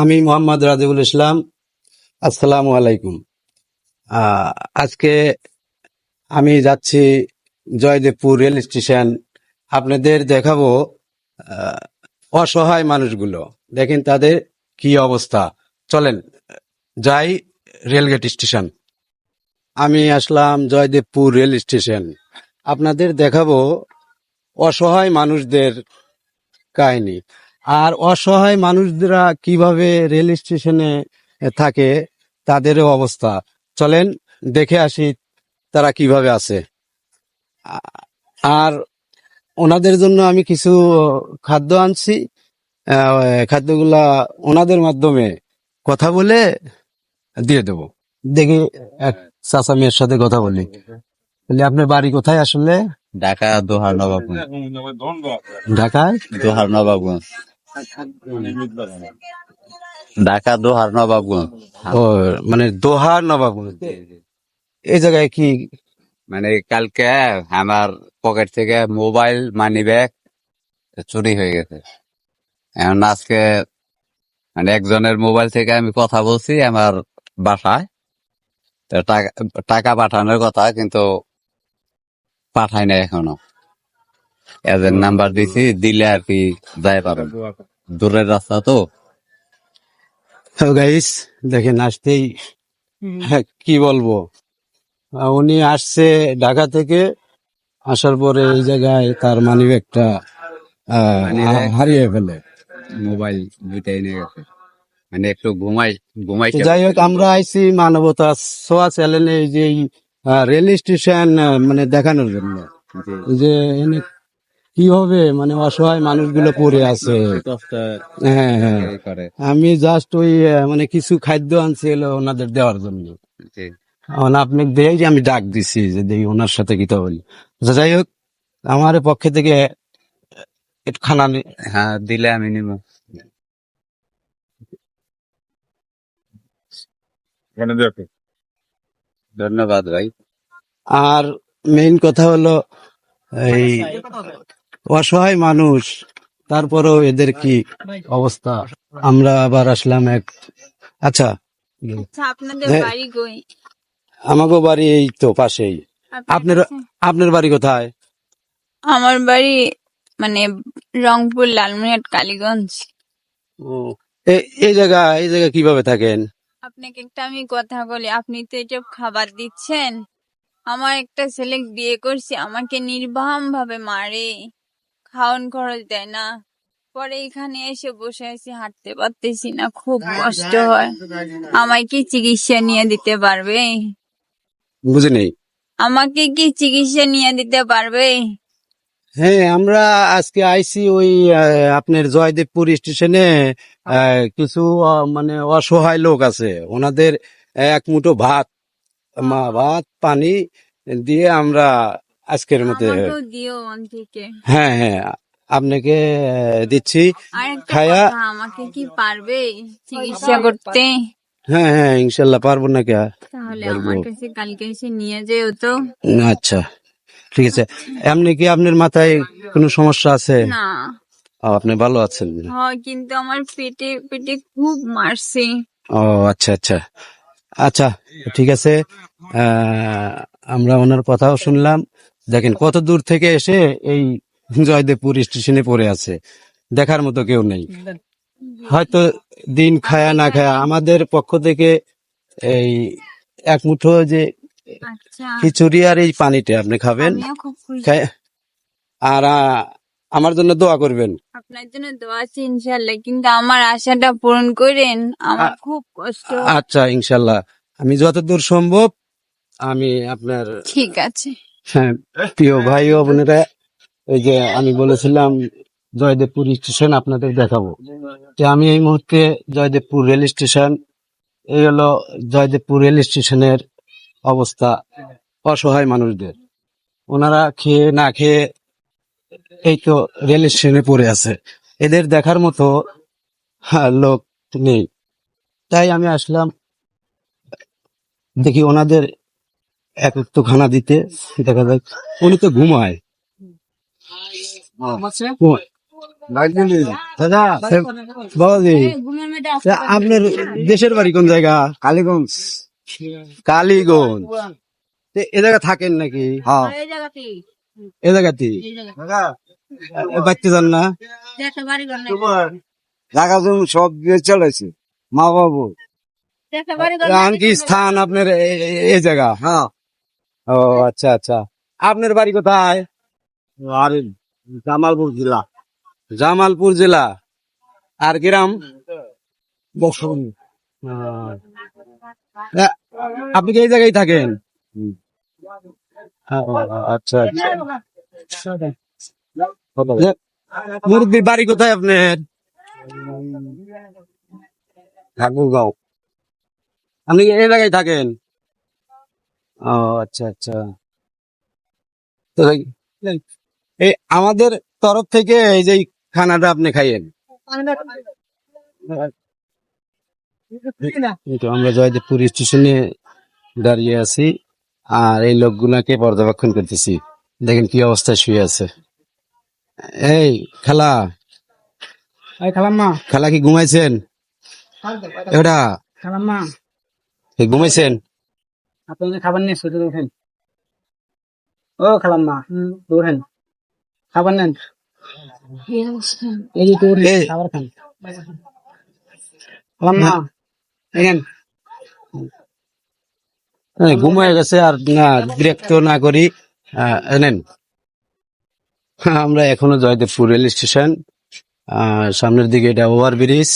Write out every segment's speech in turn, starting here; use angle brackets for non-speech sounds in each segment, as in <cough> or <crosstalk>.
আমি মোহাম্মদ রাজিবুল ইসলাম, আসসালামু আলাইকুম। আজকে আমি যাচ্ছি জয়দেবপুর রেল স্টেশন। আপনাদের দেখাবো অসহায় মানুষগুলো। দেখেন তাদের কি অবস্থা। চলেন, যাই রেলগেট স্টেশন। আমি আসলাম জয়দেবপুর রেল স্টেশন। আপনাদের দেখাবো অসহায় মানুষদের কাহিনী। আর অসহায় মানুষরা কীভাবে রেল স্টেশনে থাকে তাদেরও অবস্থা। চলেন দেখে আসি তারা কীভাবে আছে। আর ওনাদের জন্য আমি কিছু খাদ্য আনছি। আহ, খাদ্যগুলা ওনাদের মাধ্যমে কথা বলে দিয়ে দেব। দেখি এক চাচা মেয়ের সাথে কথা বলি। বলি আপনার বাড়ি কোথায় আসলে? ঢাকা দোহার নবাবগঞ্জ। ঢাকায়? দোহার নবাবগঞ্জ। ঢাকা দোহার নবাবগঞ্জ। ও মানে দোহার নবাবগঞ্জ। এই জায়গায় কি মানে কালকে আমার পকেট থেকে মোবাইল মানি ব্যাগ চুরি হয়ে গেছে। এখন আজকে মানে একজনের মোবাইল থেকে আমি কথা বলছি আমার বাসায়। তো টাকা টাকা পাঠানোর কথা কিন্তু পাঠাই নাই এখনও। এদের নাম্বার দিছি দিলে আর কি যাই পারো। দূরের রাস্তা তো। গাইস দেখেন আসতেই হ্যাঁ, কি বলব? উনি আসছে ঢাকা থেকে আসার পরে এই জায়গায় তার মানি ব্যাগটা হারিয়ে ফেলে। মোবাইল দুইটাই নিয়ে গেছে। মানে একটু ঘুমাই ঘুমাই যাই হোক আমরা আইছি মানবতা সোয়া চ্যানেলে যে রেল স্টেশন মানে দেখানোর জন্য। যে এনে কি হবে মানে অসহায় মানুষগুলো পড়ে আছে? হ্যাঁ হ্যাঁ। আমি জাস্ট ওই মানে কিছু খাদ্য আনছি হলো ওনাদের দেওয়ার জন্য। আপনি দেখি যে আমি ডাক দিছি যে দেখি ওনার সাথে কিতা বলি। আচ্ছা, যাই হোক আমার পক্ষে থেকে একটু খানা হ্যাঁ দিলে আমি নিব। ধন্যবাদ ভাই। আর মেইন কথা হলো এই অসহায় মানুষ তারপরেও এদের কি অবস্থা? আমরা আবার আসলাম এক আচ্ছা। আচ্ছা। বাড়ি আমাকে বাড়ি এই তো পাশেই। আপনার আপনার বাড়ি কোথায়? আমার বাড়ি মানে রংপুর লালমনিরহাট কালীগঞ্জ। ও, এই জায়গা এই জায়গা কীভাবে থাকেন? আপনাকে একটা আমি কথা বলি আপনি তো এসব খাবার দিচ্ছেন? আমার একটা ছেলে বিয়ে করছি আমাকে নির্বাহম ভাবে মারে। খাওয়ান খরচ দেয় না। পরে এখানে এসে বসে আছি হাঁটতে পারতেছি না খুব কষ্ট হয়। আমায় কি চিকিৎসা নিয়ে দিতে পারবে? বুঝি নেই আমাকে কি চিকিৎসা নিয়ে দিতে পারবে? হ্যাঁ আমরা আজকে আইছি ওই আপনার জয়দেবপুর স্টেশনে কিছু মানে অসহায় লোক আছে। ওনাদের এক মুঠো ভাত মা ভাত পানি দিয়ে আমরা আজকের মধ্যে দিও হ্যাঁ হ্যাঁ আপনাকে দিচ্ছি। খায়া- আমাকে কি পারবে চিকিৎসা করতে? হ্যাঁ হ্যাঁ ইনশাল্লাহ পারব না কে? তাহলে আমার কাছে কালকে এসে নিয়ে যেও তো। আচ্ছা ঠিক আছে। এমনি কি আপনার মাথায় কোনো সমস্যা আছে? না। ও, আপনি ভালো আছেন। হয় কিন্তু আমার পেটে পেটে খুব মারছে। ও আচ্ছা আচ্ছা। আচ্ছা ঠিক আছে। আহ, আমরা ওনার কথাও শুনলাম। দেখেন কত দূর থেকে এসে এই জয়দেবপুর স্টেশনে পড়ে আছে? দেখার মতো কেউ নেই। হয়তো দিন খায়া না খায়া আমাদের পক্ষ থেকে এই এক মুঠো যে আচ্ছা। খিচুড়ি আর এই পানিটা আপনি খাবেন। আর আমার জন্য দোয়া করবেন। আপনার জন্য দোয়া আছে ইনশাল্লাহ কিন্তু আমার আশাটা পূরণ করেন। আমার খুব কষ্ট। আচ্ছা ইনশাল্লাহ আমি যতদূর সম্ভব আমি আপনার ঠিক আছে। হ্যাঁ প্রিয় ভাই ও বোনেরা এই যে আমি বলেছিলাম জয়দেবপুর স্টেশন আপনাদের দেখাবো। যে আমি এই মুহূর্তে জয়দেবপুর রেল স্টেশন এই হলো জয়দেবপুর রেল স্টেশনের অবস্থা অসহায় মানুষদের। ওনারা খেয়ে না খেয়ে এই তো রেল স্টেশনে পড়ে আছে। এদের দেখার মতো হ্যাঁ, লোক নেই। তাই আমি আসলাম দেখি ওনাদের এক একটু খানা দিতে দেখা যাক। উনি তো ঘুমায়। দাদা বাবাজি আপনার দেশের বাড়ি কোন জায়গা? কালীগঞ্জ। কালীগঞ্জ। তে এ জায়গা থাকেন নাকি? হ্যাঁ। এ জায়গাতে বাচ্চা যান না। জায়গা? জমি সব দিয়ে চলেছে মা বাবু কি স্থান আপনার এ- এ- এ জায়গা হ্যাঁ। ও আচ্ছা আচ্ছা। আপনার বাড়ি কোথায়? আর জামালপুর জেলা। জামালপুর জেলা। আর গ্রাম? আপনি কি এই জায়গায় থাকেন? আচ্ছা আচ্ছা। যাক, মুরব্বী বাড়ি কোথায় আপনার? ঠাকুরগাঁও। আপনি এই জায়গায় থাকেন? ও আচ্ছা আচ্ছা। তো এই- এই আমাদের তরফ থেকে এই যে এই খানাটা আপনি খাইয়েন আমরা জয়দেবপুর স্টেশনে দাঁড়িয়ে আছি আর এই লোকগুলাকে পর্যবেক্ষণ করতেছি। দেখেন কি অবস্থায় শুয়ে আছে। এই খালা। খালাম্মা। খালা কি ঘুমাইছেন? এটা খালাম্মা। এই ঘুমাইছেন? আপনি খাবার নিয়ে শুধু উঠেন ও খালাম্মা উঠেন খাবার নেন। এই যে তোর খাবার খান। খালাম্মা এখান হ্যাঁ, ঘুমায় গেছে আর না বিরক্ত না করি। আহ, নেন। আমরা এখনও জয়দেবপুর রেল স্টেশন। আহ, সামনের দিকে এটা ওভার ব্রিজ।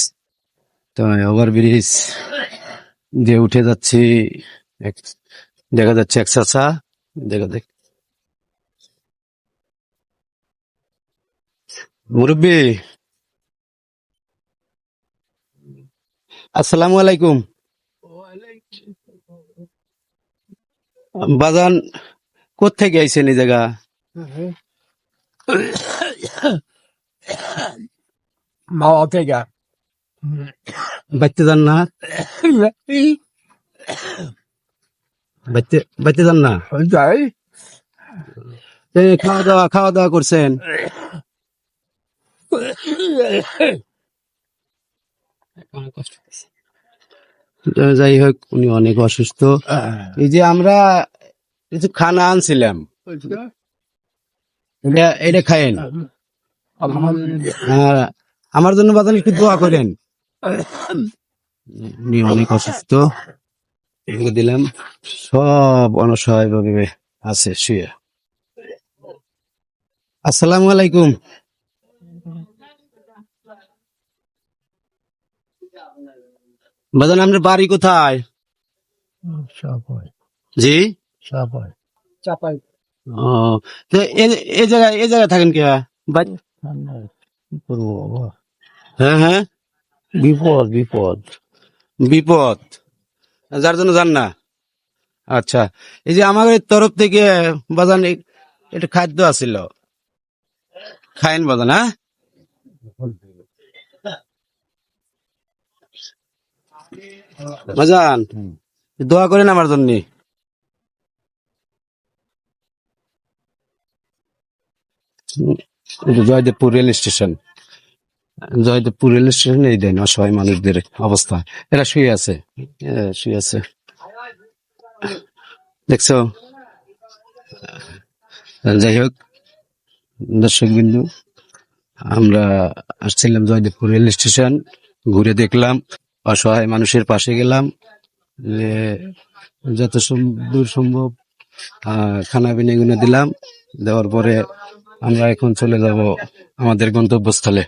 তো ওভার ব্রিজ দিয়ে উঠে যাচ্ছি দেখা যাচ্ছে এক চাচা। দেখা দেখ। মুরব্বী। আসসালামু আলাইকুম। বাজান কোথেকে আইছেন এই জায়গা? মাওয়া থেকে। বাচ্চা যান না। <laughs> বাচ্চা বাচ্চা যান না? যাই। এই খাওয়া দাওয়া খাওয়া দাওয়া করছেন। যাই হোক উনি অনেক অসুস্থ। এই যে আমরা কিছু খানা আনছিলাম। এটা এটা খায়েন। আমার জন্য বাজান একটু দোয়া করেন। উনি অনেক অসুস্থ। এগুলো দিলাম। সব অনসহায় ভাবে আছে শুয়ে। আসসালামু আলাইকুম। বাজান আপনার বাড়ি কোথায়? জি? চাপাই। ও এ- এই জায়গায় এই জায়গায় থাকেন কে? হ্যাঁ হ্যাঁ। বিপদ বিপদ। বিপদ। যার জন্য যান না। আচ্ছা এই যে আমাদের তরফ থেকে বাজান এ- এটা খাদ্য আছিল। খাইন বাজান হ্যাঁ? বাজান, দোয়া করেন আমার জন্য। Joydebpur rail station. Joydebpur rail station এই দেন অসহায় মানুষদের অবস্থা। এরা শুয়ে আছে। শুয়ে আছে। দেখছ? যাই হোক দর্শক বিন্দু আমরা আসছিলাম জয়দেবপুর রেল স্টেশন, ঘুরে দেখলাম, অসহায় মানুষের পাশে গেলাম, যে যত সম- দূর সম্ভব খানা পিনা এগুলো দিলাম, দেওয়ার পরে আমরা এখন চলে যাব আমাদের গন্তব্যস্থলে।